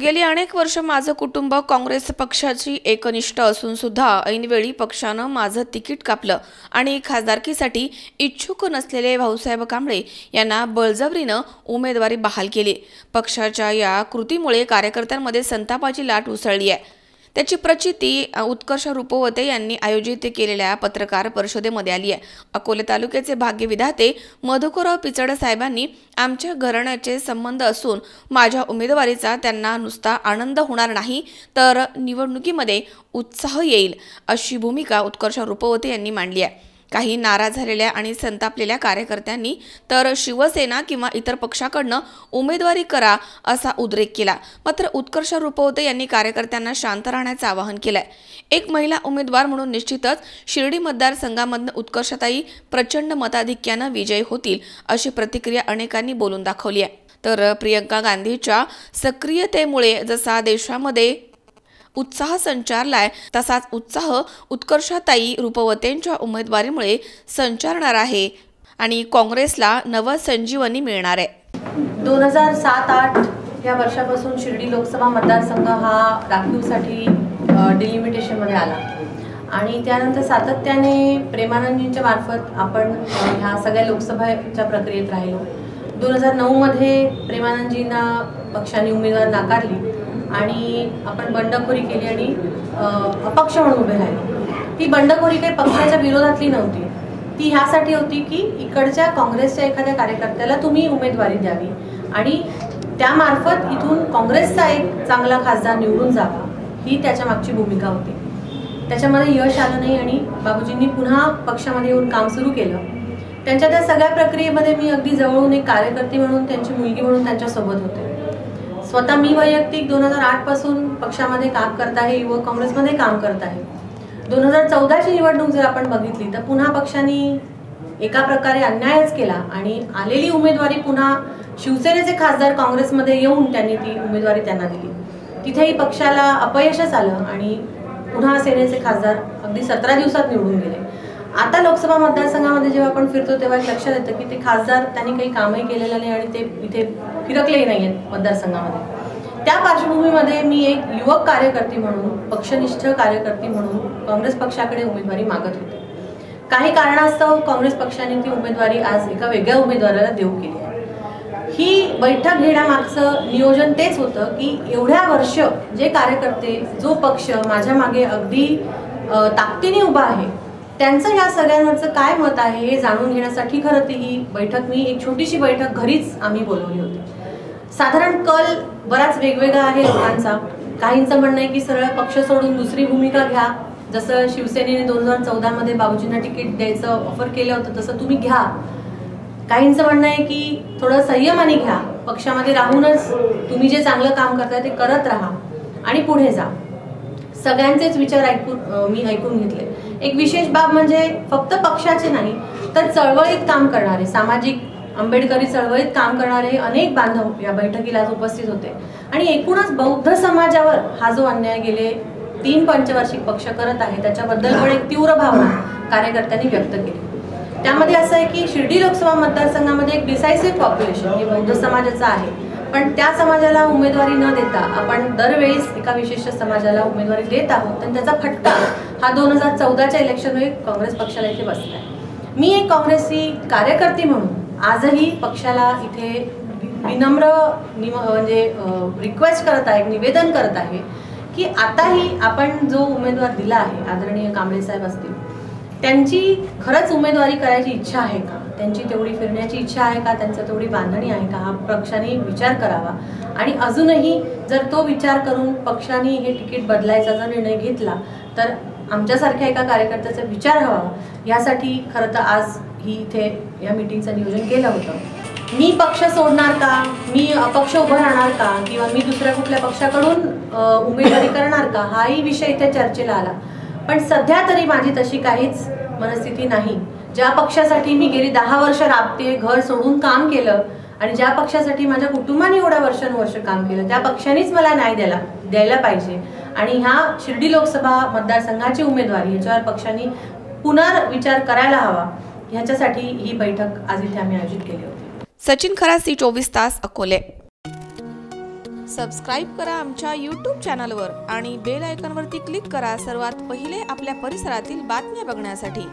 गेली अनेक वर्ष माझं कुटुंब काँग्रेस पक्षाची एकनिष्ठ असून सुद्धा ऐनवेळी पक्षानं माझं तिकीट कापलं आणि खासदारकीसाठी इच्छुक नसलेले भाऊसाहेब कांबळे यांना बळजबरीनं उमेदवारी बहाल केली. पक्षाच्या या कृतीमुळे कार्यकर्त्यांमध्ये संतापाची लाट उसळली आहे. त्याची प्रचिती उत्कर्ष रुपवते यांनी आयोजित केलेल्या पत्रकार परिषदेमध्ये आली आहे. अकोले तालुक्याचे भाग्यविधाते मधुकरराव पिचड साहेबांनी आमच्या घराण्याचे संबंध असून माझ्या उमेदवारीचा त्यांना नुसता आनंद होणार नाही तर निवडणुकीमध्ये उत्साह येईल अशी भूमिका उत्कर्ष रुपवते यांनी मांडली आहे. काही नाराज झालेल्या आणि संतापलेल्या कार्यकर्त्यांनी तर शिवसेना किंवा इतर पक्षाकडनं उमेदवारी करा असा उद्रेक केला. मात्र उत्कर्ष रुपवते यांनी कार्यकर्त्यांना शांत राहण्याचं आवाहन केलंय. एक महिला उमेदवार म्हणून निश्चितच शिर्डी मतदारसंघामधनं उत्कर्षताई प्रचंड मताधिक्यानं विजयी होतील अशी प्रतिक्रिया अनेकांनी बोलून दाखवली आहे. तर प्रियंका गांधीच्या सक्रियतेमुळे जसा देशामध्ये उत्साह संचारलाय. तसाच उत्साह उत्कर्षाताई रूपवतेंच्या उमेदवारीमुळे संचारणार आहे आणि काँग्रेसला नवसंजीवनी मिळणार आहे. दोन हजार सात आठ या वर्षापासून शिर्डी लोकसभा मतदारसंघ हा राखीवसाठी डिलिमिटेशनमध्ये आला. आणि त्यानंतर सातत्याने प्रेमानंदजींच्या मार्फत आपण ह्या सगळ्या लोकसभेच्या प्रक्रियेत राहिलो. दोन हजार नऊमध्ये प्रेमानंदजींना पक्षाने उमेदवार नाकारली. आणि आपण बंडखोरी केली आणि अपक्ष म्हणून उभे राहिलो. ती बंडखोरी काही पक्षाच्या विरोधातली नव्हती. ती ह्यासाठी होती की इकडच्या काँग्रेसच्या एखाद्या कार्यकर्त्याला तुम्ही उमेदवारी द्यावी आणि त्यामार्फत इथून काँग्रेसचा एक चांगला खासदार निवडून जावा ही त्याच्या मागची भूमिका होती. त्याच्यामध्ये यश आलं नाही आणि बाबूजींनी पुन्हा पक्षामध्ये येऊन काम सुरू केलं. त्यांच्या त्या सगळ्या प्रक्रियेमध्ये मी अगदी जवळून एक कार्यकर्ती म्हणून त्यांची मुलगी म्हणून त्यांच्यासोबत होते. स्वतः मी वैयक्तिक दोन हजार आठपासून पक्षामध्ये काम करत आहे युवक काँग्रेसमध्ये काम करत आहे. दोन हजार चौदाची निवडणूक जर आपण बघितली तर पुन्हा पक्षाने एका प्रकारे अन्यायच केला आणि आलेली उमेदवारी पुन्हा शिवसेनेचे खासदार काँग्रेसमध्ये येऊन त्यांनी ती उमेदवारी त्यांना दिली. तिथेही पक्षाला अपयशच आलं आणि पुन्हा सेनेचे खासदार अगदी सतरा दिवसात निवडून गेले. आता लोकसभा मतदारसंघामध्ये जेव्हा आपण फिरतो तेव्हा एक लक्षात येतं की ते खासदार त्यांनी काही कामही केलेलं नाही आणि ते इथे फिरकलेही नाही आहेत मतदारसंघामध्ये. त्या पार्श्वभूमीमध्ये मी एक युवक कार्यकर्ती म्हणून पक्षनिष्ठ कार्यकर्ती म्हणून काँग्रेस पक्षाकडे उमेदवारी मागत होते. काही कारणास्तव काँग्रेस पक्षाने ती उमेदवारी आज एका वेगळ्या उमेदवाराला देऊ केली आहे. ही बैठक घेण्यामागचं नियोजन तेच होतं की एवढ्या वर्ष जे कार्यकर्ते जो पक्ष माझ्या मागे अगदी ताकदीने उभा आहे त्यांचं या सगळ्यांवरचं काय मत आहे हे जाणून घेण्यासाठी खरं ती ही बैठक मी एक छोटीशी बैठक घरीच आम्ही बोलवली होती. साधारण कल बराच वेगवेगळा आहे लोकांचा. काहींचं म्हणणं आहे की सरळ पक्ष सोडून दुसरी भूमिका घ्या. जसं शिवसेनेने दोन हजार चौदा मध्ये बाबूजींना तिकीट द्यायचं ऑफर केलं होतं तसं तुम्ही घ्या. काहींचं म्हणणं आहे की थोडं संयमाने घ्या. पक्षामध्ये राहूनच तुम्ही जे चांगलं काम करताय ते करत राहा आणि पुढे जा. सगळ्यांचेच विचार ऐकून मी ऐकून घेतले. एक विशेष बाब म्हणजे फक्त पक्षाचे नाही तर चळवळीत काम करणारे सामाजिक आंबेडकरी चळवळीत काम करणारे अनेक बांधव या बैठकीला आज उपस्थित होते. आणि एकूणच बौद्ध समाजावर हा जो अन्याय गेले तीन पंचवार्षिक पक्ष करत आहे त्याच्याबद्दल पण एक तीव्र भावना कार्यकर्त्यांनी व्यक्त केली. त्यामध्ये असं आहे की शिर्डी लोकसभा मतदारसंघामध्ये एक डिसायसिव्ह पॉप्युलेशन हे बौद्ध समाजाचं आहे. पण त्या समाजाला उमेदवारी न देता आपण दरवेळेस एका विशिष्ट समाजाला उमेदवारी देत आहोत आणि त्याचा फटका हा दोन हजार चौदाच्या इलेक्शनमध्ये काँग्रेस पक्षाला इथे बसलाय. मी एक काँग्रेसी कार्यकर्ती म्हणून आजही पक्षाला इथे विनम्र निम म्हणजे रिक्वेस्ट करत आहे निवेदन करत आहे की आताही आपण जो उमेदवार दिला आहे आदरणीय कांबळे साहेब असतील त्यांची खरंच उमेदवारी करायची इच्छा आहे का? त्यांची तेवढी फिरण्याची इच्छा आहे का? त्यांचं तेवढी बांधणी आहे का? हा पक्षाने विचार करावा. आणि अजूनही जर तो विचार करून पक्षाने हे तिकीट बदलायचा जर निर्णय घेतला तर आमच्यासारख्या एका कार्यकर्त्याचा विचार हवा. यासाठी खरं तर आज ही इथे या मिटिंगचं नियोजन केलं होतं. मी पक्ष सोडणार का? मी अपक्ष उभं राहणार का? किंवा मी दुसऱ्या कुठल्या पक्षाकडून उमेदवारी करणार का? हाही विषय इथे चर्चेला आला. पण सध्या तरी माझी तशी काहीच मनस्थिती नाही. ज्या पक्षासाठी मी गेली दहा वर्ष राबते घर सोडून काम केलं आणि ज्या पक्षासाठी माझ्या कुटुंबाने एवढ्या वर्षानुवर्ष काम केलं त्या पक्षानेच मला न्याय द्यायला द्यायला पाहिजे. आणि ह्या शिर्डी लोकसभा मतदारसंघाची उमेदवारी याच्यावर पक्षाने पुनर्विचार करायला हवा ह्याच्यासाठी ही बैठक आज इथे आम्ही आयोजित केली होती. सचिन खरासी चोवीस तास अकोले. सबस्क्राईब करा आमच्या यूट्यूब चॅनलवर आणि बेल आयकॉनवरती क्लिक करा सर्वात पहिले आपल्या परिसरातील बातम्या बघण्यासाठी.